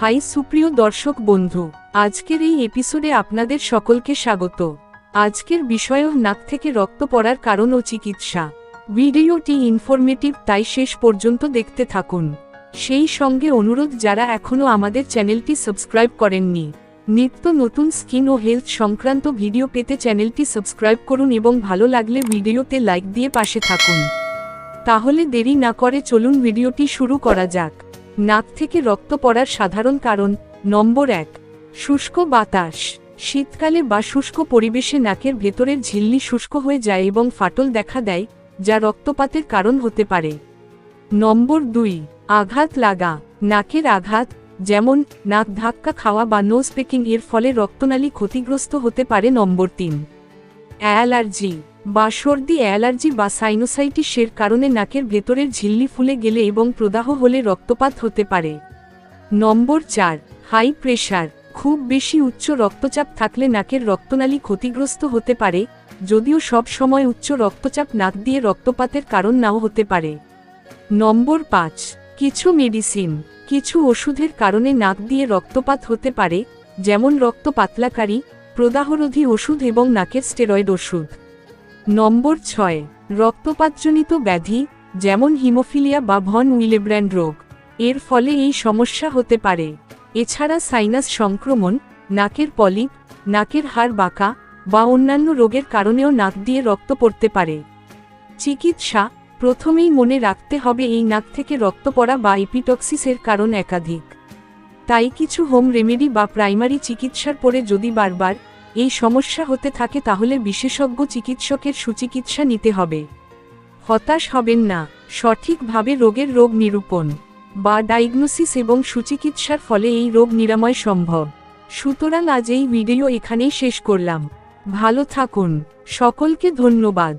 High সুপ্রিয় দর্শক বন্ধু, আজকের এই এপিসোডে আপনাদের সকলকে স্বাগত। আজকের বিষয় নাক থেকে রক্ত পড়ার কারণ ও চিকিৎসা। ভিডিওটি ইনফরমেটিভ তাই শেষ পর্যন্ত দেখতে থাকুন। সেই সঙ্গে অনুরোধ, যারা এখনও আমাদের চ্যানেলটি সাবস্ক্রাইব করেননি, নিত্য নতুন স্কিন ও হেলথ সংক্রান্ত ভিডিও পেতে চ্যানেলটি সাবস্ক্রাইব করুন এবং ভালো লাগলে ভিডিওতে লাইক দিয়ে পাশে থাকুন। তাহলে দেরি না করে চলুন ভিডিওটি শুরু করা যাক। নাক থেকে রক্ত পড়ার সাধারণ কারণ নম্বর এক, শুষ্ক বাতাস। শীতকালে বা শুষ্ক পরিবেশে নাকের ভেতরের ঝিল্লি শুষ্ক হয়ে যায় এবং ফাটল দেখা দেয়, যা রক্তপাতের কারণ হতে পারে। নম্বর দুই, আঘাত লাগা। নাকের আঘাত, যেমন নাক ধাক্কা খাওয়া বা নোজ পেকিং এর ফলে রক্তনালী ক্ষতিগ্রস্ত হতে পারে। নম্বর তিন, অ্যালার্জি। বা সর্দি, অ্যালার্জি বা সাইনোসাইটিসের কারণে নাকের ভেতরের ঝিল্লি ফুলে গেলে এবং প্রদাহ হলে রক্তপাত হতে পারে। নম্বর চার, হাই প্রেশার, খুব বেশি উচ্চ রক্তচাপ থাকলে নাকের রক্তনালী ক্ষতিগ্রস্ত হতে পারে, যদিও সব সময় উচ্চ রক্তচাপ নাক দিয়ে রক্তপাতের কারণ নাও হতে পারে। নম্বর পাঁচ, কিছু মেডিসিন, কিছু ওষুধের কারণে নাক দিয়ে রক্তপাত হতে পারে, যেমন রক্ত পাতলাকারী প্রদাহরোধী ওষুধ এবং নাকের স্টেরয়েড ওষুধ। নম্বর ছয়, রক্তপাতজনিত ব্যাধি, যেমন হিমোফিলিয়া বা ভন উইলেব্র্যান্ড রোগ। এর ফলে এই সমস্যা হতে পারে। এছাড়া সাইনাস সংক্রমণ, নাকের পলিপ, নাকের হাড় বাঁকা বা অন্যান্য রোগের কারণেও নাক দিয়ে রক্ত পড়তে পারে। চিকিৎসা, প্রথমেই মনে রাখতে হবে এই নাক থেকে রক্ত পড়া বা এপিটক্সিসের কারণ একাধিক। তাই কিছু হোম রেমেডি বা প্রাইমারি চিকিৎসার পরে যদি বারবার এই সমস্যা হতে থাকে তাহলে বিশেষজ্ঞ চিকিৎসকের সুচিকিৎসা নিতে হবে। হতাশ হবেন না, সঠিকভাবে রোগের রোগ নিরূপণ বা ডায়াগনোসিস এবং সুচিকিৎসার ফলে এই রোগ নিরাময় সম্ভব। সুতরাং আজ এই ভিডিও এখানেই শেষ করলাম। ভালো থাকুন, সকলকে ধন্যবাদ।